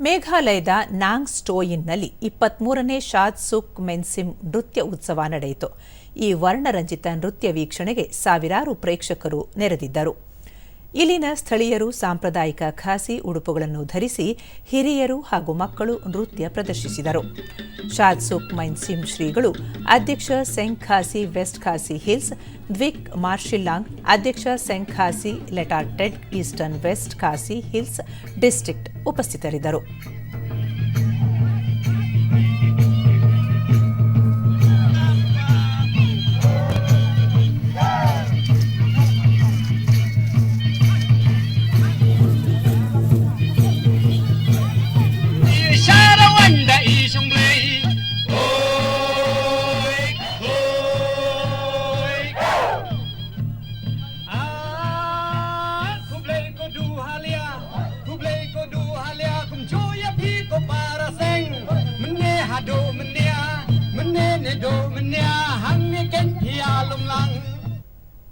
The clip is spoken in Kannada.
ಮೇಘಾಲಯದ ನಾಂಗ್ ಸ್ಟೋಯಿನ್ನಲ್ಲಿ ಇಪ್ಪತ್ಮೂರನೇ ಶಾದ್ ಸುಕ್ ಮೆನ್ಸಿಮ್ ನೃತ್ಯ ಉತ್ಸವ ನಡೆಯಿತು. ಈ ವರ್ಣರಂಜಿತ ನೃತ್ಯ ವೀಕ್ಷಣೆಗೆ ಸಾವಿರಾರು ಪ್ರೇಕ್ಷಕರು ನೆರೆದಿದ್ದರು. ಇಲ್ಲಿನ ಸ್ಥಳೀಯರು ಸಾಂಪ್ರದಾಯಿಕ ಖಾಸಿ ಉಡುಪುಗಳನ್ನು ಧರಿಸಿ ಹಿರಿಯರು ಹಾಗೂ ಮಕ್ಕಳು ನೃತ್ಯ ಪ್ರದರ್ಶಿಸಿದರು. ಶಾದ್ ಸುಖ್ ಮೈನ್ ಸಿಂ ಶ್ರೀಗಳು ಅಧ್ಯಕ್ಷ ಸೆಂಗ್ ಖಾಸಿ ವೆಸ್ಟ್ ಖಾಸಿ ಹಿಲ್ಸ್, ದ್ವಿಕ್ ಮಾರ್ಷಿಲ್ಲಾಂಗ್ ಅಧ್ಯಕ್ಷ Seng Khasi ಲೆಟಾಟೆಡ್ eastern west Khasi hills district ಉಪಸ್ಥಿತರಿದ್ದರು. paparaseng mene hado mene mne ne do mene hang ken thia lom lang